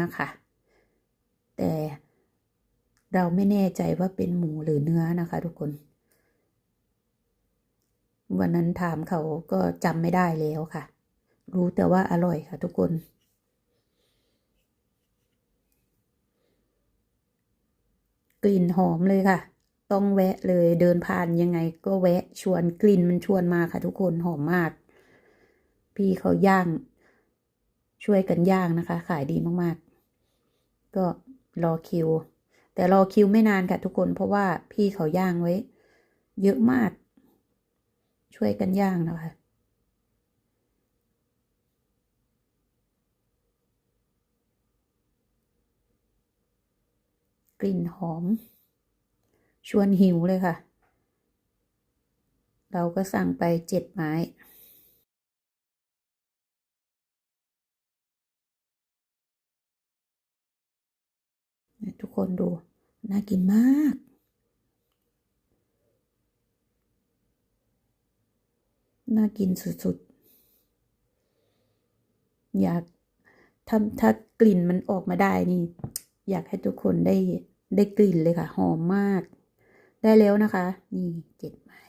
นะคะ แต่เราไม่แน่ใจว่าเป็นหมูหรือเนื้อนะคะ ทุกคน วันนั้นถามเขาก็จำไม่ได้แล้วค่ะ รู้แต่ว่าอร่อยค่ะ ทุกคนกลิ่นหอมเลยค่ะ ต้องแวะเลยเดินผ่านยังไงก็แวะชวนกลิ่นมันชวนมาค่ะทุกคนหอมมาก พี่เขาย่าง ช่วยกันย่างนะคะ ขายดีมากๆ ก็รอคิว แต่รอคิวไม่นานค่ะทุกคนเพราะว่าพี่เขาย่างไว้ เยอะมาก ช่วยกันย่างนะคะกลิ่นหอม ชวนหิวเลยค่ะ เราก็สั่งไปเจ็ดไม้ ทุกคนดู น่ากินมาก น่ากินสุดๆ อยากถ้าถ้ากลิ่นมันออกมาได้นี่ อยากให้ทุกคนได้ได้กลิ่นเลยค่ะ หอมมาก ได้แล้วนะคะ นี่เจ็ดไม้